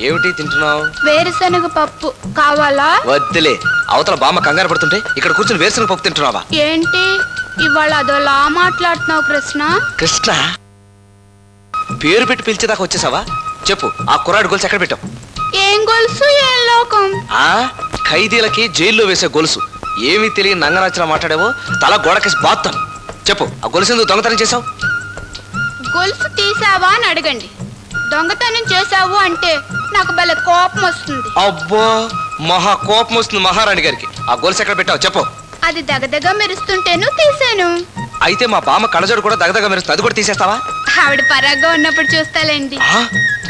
ఏమిటి తింటున్నావు? వేరుశనగ పప్పు కావాలా? వద్దులే. అవతల బామ్మ కంగారు పడుతుంటే ఇక్కడ కూర్చుని వేరుశనగ పప్పు తింటున్నావా? ఏంటి? ఇవాళ అదోలా మాట్లాడుతున్నావు కృష్ణ? కృష్ణ? పేరు పెట్టి పిలిచేదాకా వచ్చేసావా? చెప్పు ఆ కుర్రాడు గొలుసు ఎక్కడ పెట్టావు? ఏం గొలుసు? ఏం లోకం? ఆ? ఖైదీలకి జైల్లో వేసే గొలుసు. ఏమీ తెలియని నంగనచ్చిన మాట్లాడావో? తల గోడకేసి బాత్తాను. చెప్పు ఆ గొలుసు ఎందుకు దొంగతనం చేసావు గొలుసు తీసావా అని అడగండి. దొంగతనం చేసావు అంటే నాకు భలే కోపం వస్తుంది. అబ్బో మహా కోపం వస్తుంది మహారాణి గారికి. ఆ గొలుసు ఎక్కడ పెట్టావు? చెప్పు. అది దగదగ మెరుస్తుంటేను తీసాను. అయితే మా బామ్మ కళ్ళజోడు కూడా దగదగ మెరుస్తుంది. అది కూడా తీసేస్తావా? ఆవిడ పరాగ్గా ఉన్నప్పుడు చూస్తాలేండి?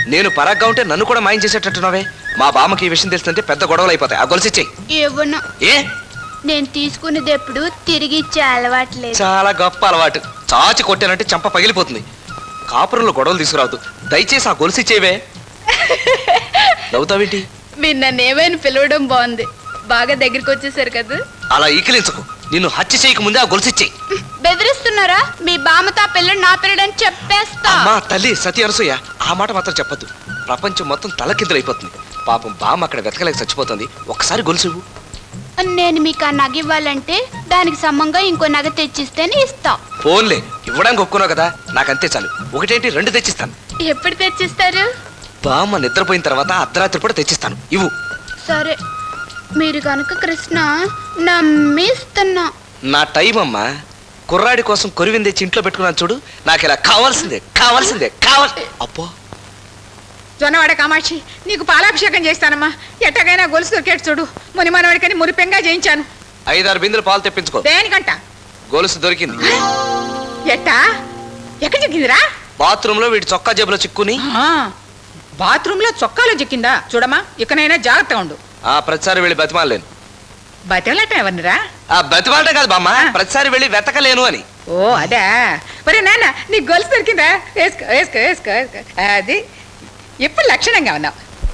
నేను పరాగ్గా ఉంటే నన్ను కూడా మాయం చేసేటట్టున్నావే? మా బామ్మకి ఈ విషయం తెలుస్తుంటే పెద్ద గొడవలు అయిపోతాయి. ఆ గొలుసు ఇచ్చేయి. ఏవన్నా ఏ? నేను తీసుకునేది ఎప్పుడు తిరిగి ఇచ్చే అలవాట్లేదు చాలా గొప్ప అలవాటు. చాచి కొట్టానంటే చంప పగిలిపోతుంది. కాపురంలో గొడవలు తీసుకురావద్దు. దయచేసి ఆ గొలుసు ఇచ్చేవే. నవ్వుతావేంటి? మీరు నన్ను ఏమైనా పిలవడం బాగుంది. బాగా దగ్గరికి వచ్చేసారు కదా. అలా ఈకిలించకు. నిన్ను హత్య చేయక ముందే ఆ గొలుసు ఇచ్చేయి. బెదిరిస్తున్నారా? మీ బామ్మతో ఆ పిల్లడు నా పిల్లడని చెప్పేస్తా. అమ్మా తల్లి సతీ అనసూయ ఆ మాట మాత్రం చెప్పొద్దు. ప్రపంచం మొత్తం తలకిందులైపోతుంది. పాపం బామ్మ అక్కడ వెతకలేక చచ్చిపోతుంది. ఒక్కసారి గొలుసు. నేను మీకు ఆ నగ ఇవ్వాలంటే దానికి సమంగా ఇంకో నగ తెచ్చిస్తేనే ఇస్తా. ఫోన్లే ఇవ్వడానికి ఒప్పుకున్నావు కదా? నాకంతే చాలు. ఒకటేంటి రెండు తెచ్చిస్తాను. ఎప్పుడు తెచ్చిస్తారు? బామ్మ నిద్రపోయిన తర్వాత అర్ధరాత్రి కూడా తెచ్చిస్తాను. ఇవ్వు. సరే. మీరు కనుక కృష్ణ నమ్మిస్తున్నా. నా టైం అమ్మా. కుర్రాడి కోసం కొరివింది తెచ్చి ఇంట్లో పెట్టుకున్నాను చూడు. నాకు ఇలా కావాల్సిందే కావాల్సిందే కావాలి అబ్బో. జొన్నవాడ కామాక్షి నీకు పాలాభిషేకం చేస్తానమ్మా. ఎట్టగైనా గొలుసు దొరికేట్టు చూడు. ముని మనవాడికని మురిపెంగా చేయించాను. ఐదారు బిందెలు పాలు తెప్పించుకో. దేనికంట? గొలుసు దొరికింది. ఎట్టా? ఎక్కడ చిక్కిందిరా బాత్రూంలో వీడి చొక్కా జేబులో చిక్కుని. బాత్రూమ్లో చొక్కాలో చిక్కిందా? చూడమ్మా ఇకనైనా జాగ్రత్తగా ఉండు. ఆ ప్రతిసారి వెళ్ళి బతిమాలేను బతిలాట ఎవరినిరా? ఆ బతిమాలటే కాదు బామ్మ ప్రతిసారి వెళ్ళి వెతకలేను అని. ఓ అదా. మరి నాన్న నీకు గొలుసు దొరికిందా? వేసుకో వేసుకో వేసుకో అది ఎప్పుడు లక్షణంగా ఉన్నావు